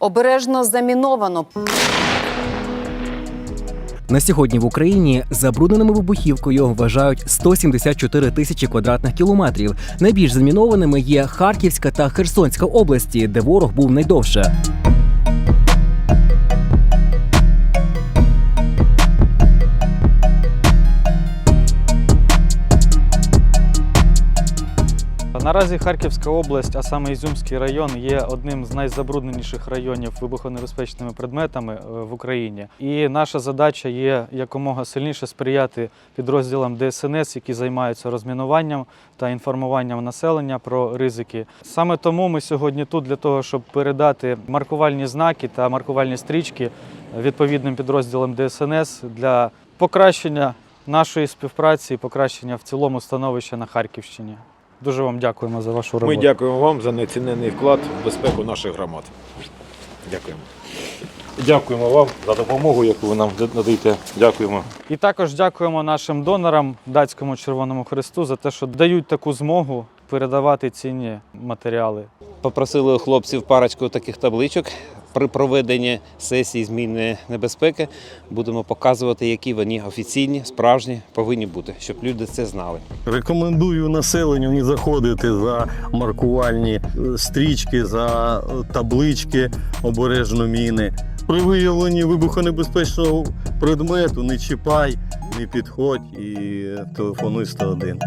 Обережно заміновано. На сьогодні в Україні забрудненими вибухівкою вважають 174 тисячі квадратних кілометрів. Найбільш замінованими є Харківська та Херсонська області, де ворог був найдовше. Наразі Харківська область, а саме Ізюмський район, є одним з найзабрудненіших районів вибухонебезпечними предметами е, в Україні. І наша задача є якомога сильніше сприяти підрозділам ДСНС, які займаються розмінуванням та інформуванням населення про ризики. Саме тому ми сьогодні тут для того, щоб передати маркувальні знаки та маркувальні стрічки відповідним підрозділам ДСНС для покращення нашої співпраці і покращення в цілому становища на Харківщині. Дуже вам дякуємо за вашу роботу. Ми дякуємо вам за нецінений вклад в безпеку наших громад. Дякуємо. Дякуємо вам за допомогу, яку ви нам надаєте. Дякуємо. І також дякуємо нашим донорам датському Червоному Христу за те, що дають таку змогу передавати цінні матеріали. Попросили у хлопців парочку таких табличок. При проведенні сесії зміни небезпеки будемо показувати, які вони офіційні, справжні повинні бути, щоб люди це знали. Рекомендую населенню не заходити за маркувальні е, стрічки, за е, таблички обережно міни. При виявленні вибухонебезпечного предмету не чіпай, не підходь і телефонуй 101.